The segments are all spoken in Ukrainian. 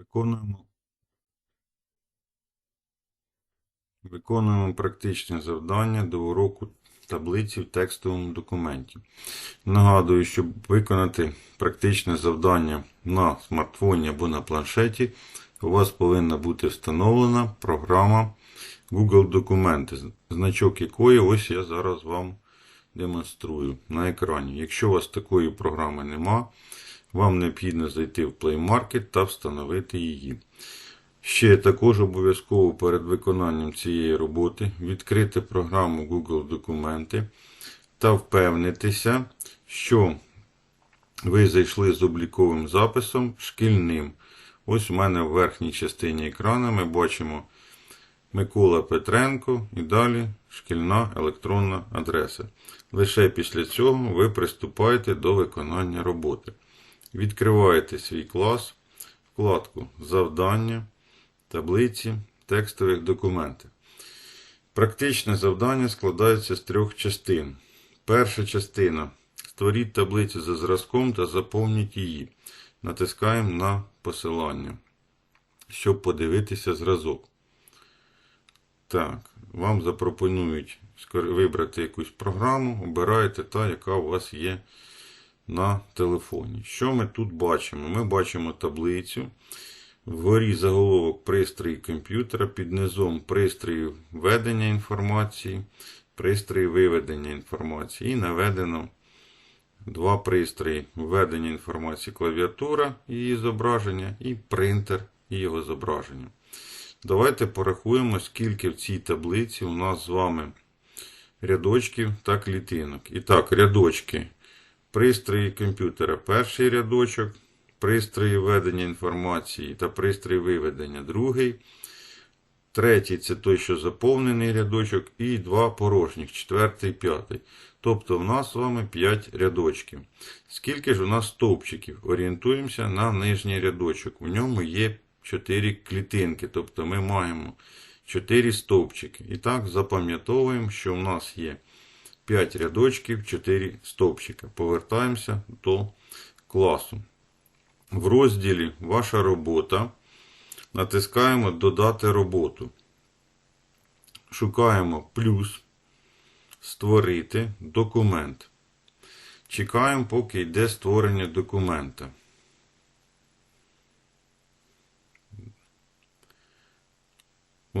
Виконуємо. Виконуємо практичне завдання до уроку таблиці в текстовому документі. Нагадую, щоб виконати практичне завдання на смартфоні або на планшеті, у вас повинна бути встановлена програма Google Документи, значок якої ось я зараз вам демонструю на екрані. Якщо у вас такої програми нема, вам необхідно зайти в Play Market та встановити її. Ще також обов'язково перед виконанням цієї роботи відкрити програму Google Документи та впевнитися, що ви зайшли з обліковим записом шкільним. Ось у мене в верхній частині екрану ми бачимо Микола Петренко і далі шкільна електронна адреса. Лише після цього ви приступаєте до виконання роботи. Відкриваєте свій клас, вкладку Завдання, таблиці, текстових документів. Практичне завдання складається з трьох частин. Перша частина. Створіть таблицю за зразком та заповніть її. Натискаємо на посилання, щоб подивитися зразок. Так, вам запропонують вибрати якусь програму, обираєте та, яка у вас є на телефоні. Що ми тут бачимо? Ми бачимо таблицю. Вгорі заголовок пристрої комп'ютера, під низом пристрої введення інформації, пристрої виведення інформації. І наведено два пристрої введення інформації клавіатура її зображення, і принтер і його зображення. Давайте порахуємо, скільки в цій таблиці у нас з вами рядочків та клітинок. І так, рядочки. Пристрої комп'ютера перший рядочок, пристрої введення інформації та пристрої виведення другий. Третій це той, що заповнений рядочок, і два порожніх, четвертий, п'ятий. Тобто в нас з вами 5 рядочків. Скільки ж у нас стовпчиків? Орієнтуємося на нижній рядочок. У ньому є 4 клітинки, тобто ми маємо 4 стовпчики. І так запам'ятовуємо, що в нас є 5 рядочків, 4 стовпчика. Повертаємося до класу. В розділі Ваша робота натискаємо Додати роботу. Шукаємо плюс, Створити документ. Чекаємо, поки йде створення документа.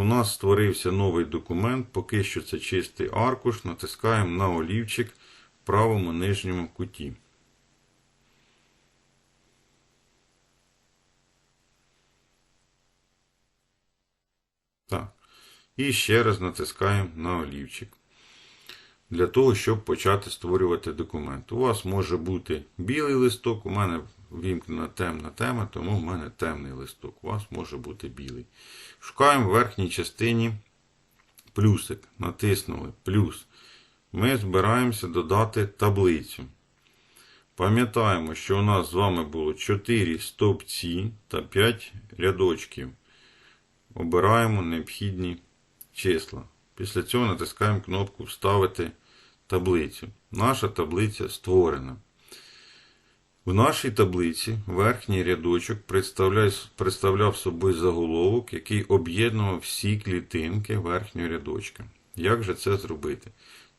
У нас створився новий документ, поки що це чистий аркуш. Натискаємо на олівчик в правому нижньому куті. Так. І ще раз натискаємо на олівчик. Для того, щоб почати створювати документ. У вас може бути білий листок, у мене вімкнена темна тема, тому в мене темний листок. У вас може бути білий. Шукаємо в верхній частині плюсик. Натиснули плюс. Ми збираємося додати таблицю. Пам'ятаємо, що у нас з вами було 4 стовпці та 5 рядочків. Обираємо необхідні числа. Після цього натискаємо кнопку Вставити таблицю. Наша таблиця створена. В нашій таблиці верхній рядочок представляв собою заголовок, який об'єднував всі клітинки верхнього рядочка. Як же це зробити?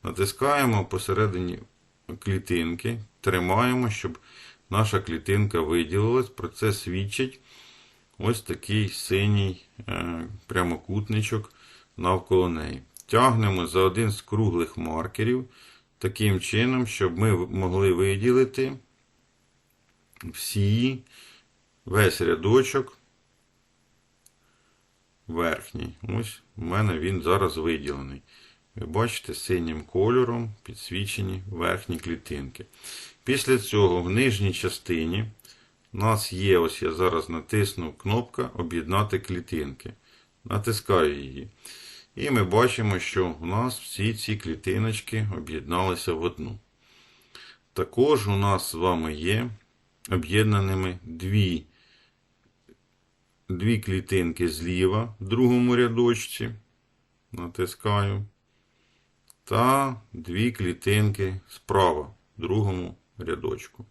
Натискаємо посередині клітинки, тримаємо, щоб наша клітинка виділилась. Про це свідчить ось такий синій е, прямокутничок навколо неї. Тягнемо за один з круглих маркерів таким чином, щоб ми могли виділити всі, весь рядочок верхній. Ось у мене він зараз виділений. Ви бачите, синім кольором підсвічені верхні клітинки. Після цього в нижній частині у нас є, ось я зараз натисну кнопка Об'єднати клітинки. Натискаю її. І ми бачимо, що у нас всі ці клітиночки об'єдналися в одну. Також у нас з вами є об'єднаними дві, дві клітинки зліва в другому рядочці. Натискаю. Та дві клітинки справа в другому рядочку.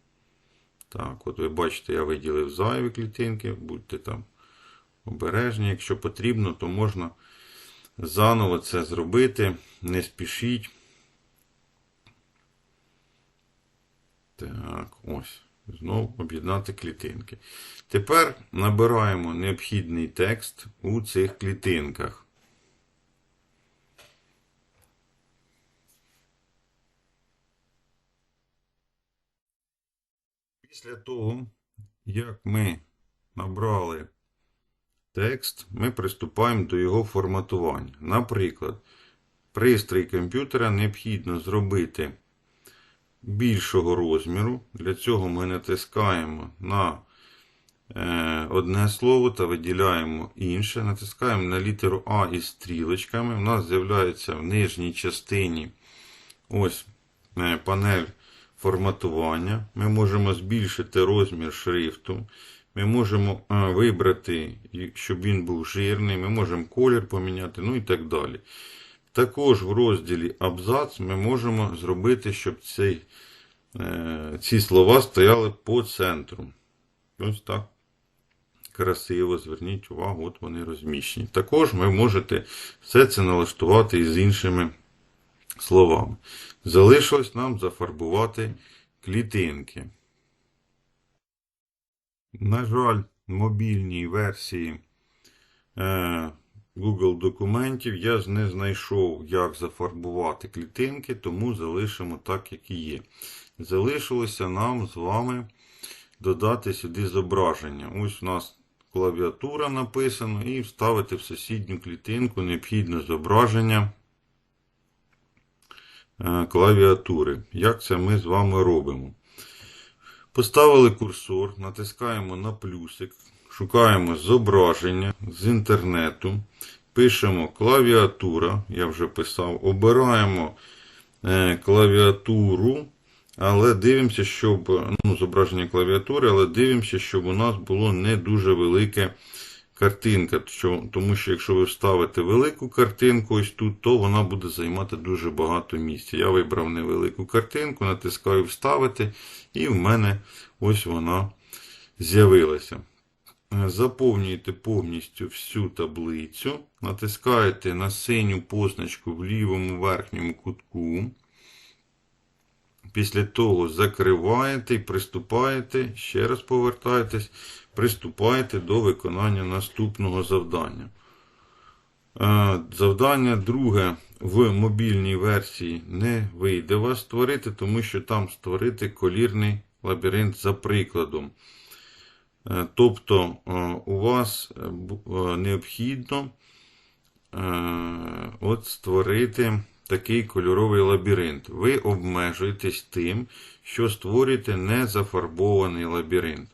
Так, от ви бачите, я виділив зайві клітинки, будьте там обережні. Якщо потрібно, то можна заново це зробити. Не спішіть. Так, ось. Знову об'єднати клітинки. Тепер набираємо необхідний текст у цих клітинках. Після того, як ми набрали текст, ми приступаємо до його форматування. Наприклад, пристрій комп'ютера необхідно зробити більшого розміру. Для цього ми натискаємо на е, одне слово та виділяємо інше. Натискаємо на літеру А із стрілочками. У нас з'являється в нижній частині ось е, панель форматування. Ми можемо збільшити розмір шрифту. Ми можемо е, вибрати, щоб він був жирний, ми можемо колір поміняти, ну і так далі. Також в розділі абзац ми можемо зробити, щоб цей, е, ці слова стояли по центру. Ось так. Красиво, зверніть увагу, от вони розміщені. Також ви можете все це налаштувати і з іншими словами. Залишилось нам зафарбувати клітинки. На жаль, мобільній версії е, Google документів я ж не знайшов, як зафарбувати клітинки, тому залишимо так, як і є. Залишилося нам з вами додати сюди зображення. Ось у нас клавіатура написана, і вставити в сусідню клітинку необхідне зображення е, клавіатури. Як це ми з вами робимо? Поставили курсор, натискаємо на плюсик, шукаємо зображення з інтернету, пишемо клавіатура, я вже писав, обираємо е, клавіатуру, але дивимося, щоб ну, зображення клавіатури, але дивимося, щоб у нас було не дуже велике картинка. Тому що якщо ви вставите велику картинку ось тут, то вона буде займати дуже багато місця. Я вибрав невелику картинку, натискаю Вставити, і в мене ось вона з'явилася. Заповнюєте повністю всю таблицю, натискаєте на синю позначку в лівому верхньому кутку. Після того закриваєте і приступаєте, ще раз повертаєтесь, приступаєте до виконання наступного завдання. Е, Завдання друге в мобільній версії не вийде вас створити, тому що там створити колірний лабіринт за прикладом. Е, Тобто е, у вас е, необхідно от створити такий кольоровий лабіринт. Ви обмежуєтесь тим, що створюєте незафарбований лабіринт.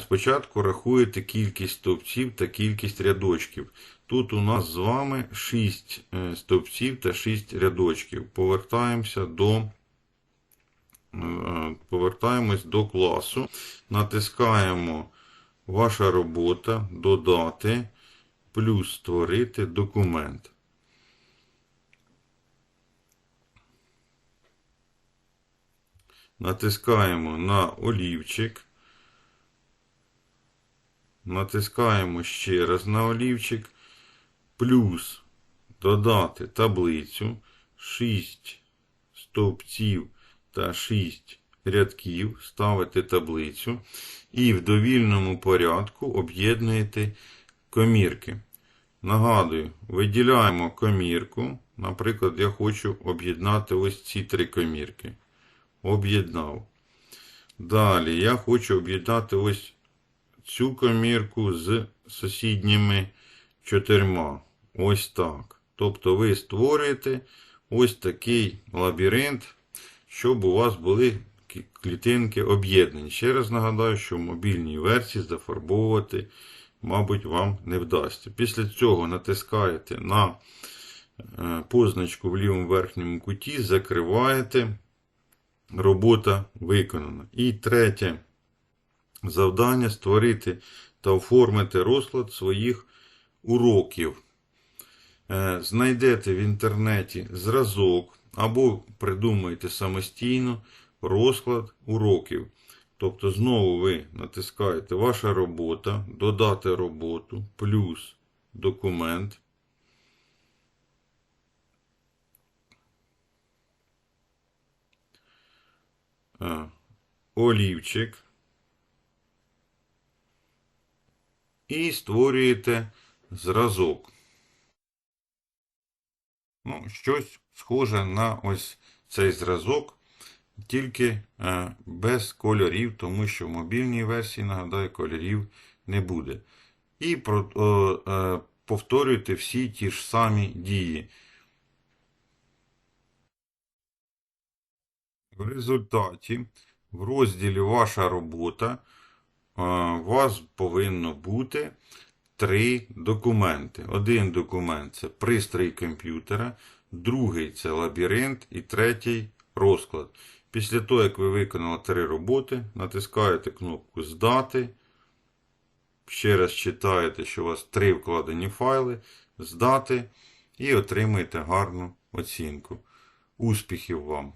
Спочатку рахуєте кількість стовпців та кількість рядочків. Тут у нас з вами 6 стовпців та 6 рядочків. Повертаємося до, повертаємось до класу. Натискаємо Ваша робота, додати, плюс створити документ. Натискаємо на олівчик. Натискаємо ще раз на олівчик. Плюс додати таблицю 6 стовпців та 6 рядків. Ставите таблицю і в довільному порядку об'єднуєте комірки. Нагадую, виділяємо комірку. Наприклад, я хочу об'єднати ось ці три комірки. Об'єднав. Далі я хочу об'єднати ось цю комірку з сусідніми чотирма. Ось так. Тобто ви створюєте ось такий лабіринт, щоб у вас були клітинки об'єднані. Ще раз нагадаю, що в мобільній версії зафарбовувати, мабуть, вам не вдасться. Після цього натискаєте на е, позначку в лівому верхньому куті, закриваєте. Робота виконана. І третє завдання створити та оформити розклад своїх уроків. Е, Знайдете в інтернеті зразок або придумайте самостійно розклад уроків. Тобто знову ви натискаєте ваша робота, додати роботу, плюс документ. Олівчик. І створюєте зразок. Ну, щось схоже на ось цей зразок, тільки е, без кольорів, тому що в мобільній версії, нагадаю, кольорів не буде. І е, повторюйте всі ті ж самі дії. В результаті в розділі Ваша робота е, у вас повинно бути три документи. Один документ це пристрій комп'ютера, другий це лабіринт і третій розклад. Після того, як ви виконали три роботи, натискаєте кнопку Здати. Ще раз читаєте, що у вас три вкладені файли, здати і отримаєте гарну оцінку. Успіхів вам!